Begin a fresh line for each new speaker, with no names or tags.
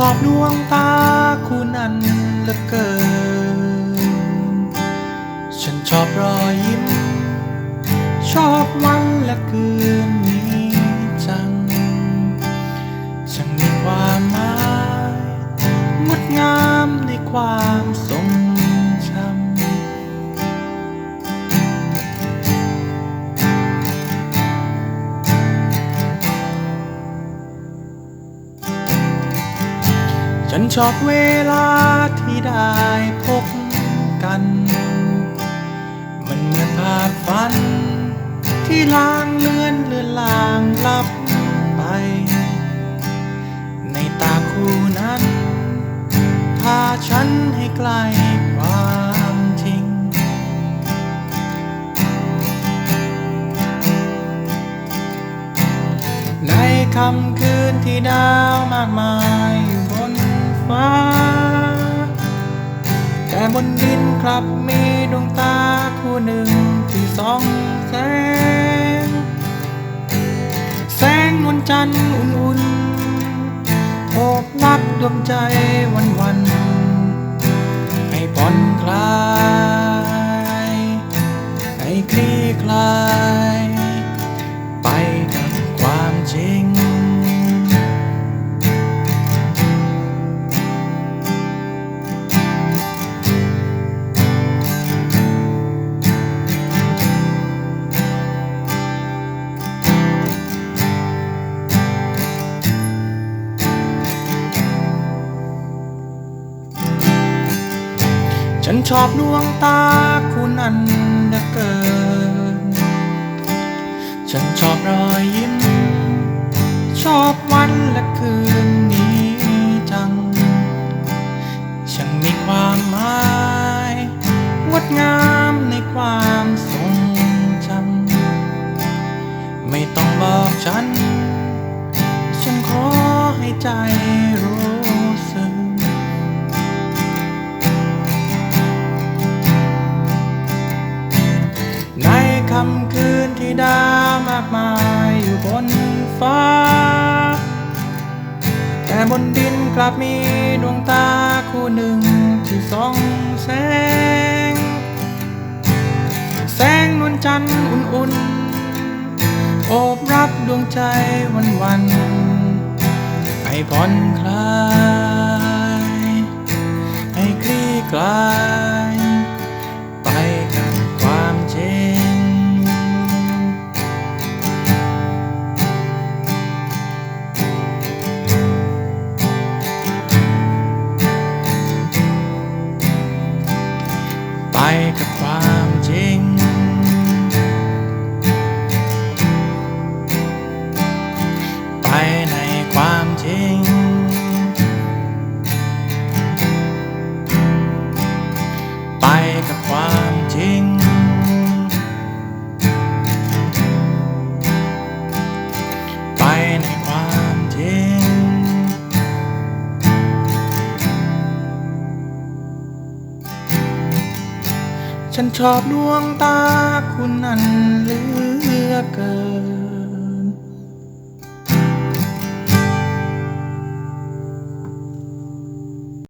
ชอบดวงตาคู่นั้นเหลือเกิน ฉันชอบรอยยิ้ม ชอบวันละคืนนี้ ฉันชอบเวลาที่ได้พบกัน มันเหมือนภาพฝัน ที่ลางเลือนเลือนลางลับไป ในตาคู่นั้น พาฉันให้ใกล้ความจริง ในค่ำคืนที่ดาวมากมายอยู่บ ฟ้า แต่บนดินกลับมีดวงตาคู่หนึ่งที่ส่องแสง แสงนวลจันทร์อุ่นๆโอบรับดวงใจวันวันๆให้ผ่อนคลาย ฉันชอบดวงตาคุณนั้นเหลือเกิน ฉันชอบรอยยิ้ม ค่ำคืนที่ดาวมากมายอยู่บนฟ้า แต่บนดินกลับมีดวงตาคู่หนึ่งที่ส่องแสง แสงนวลจันทร์อุ่นๆโอบรับดวงใจวันวันๆให้ผ่อนคลาย ฉันชอบดวงตาคุณนั้นเหลือเกิน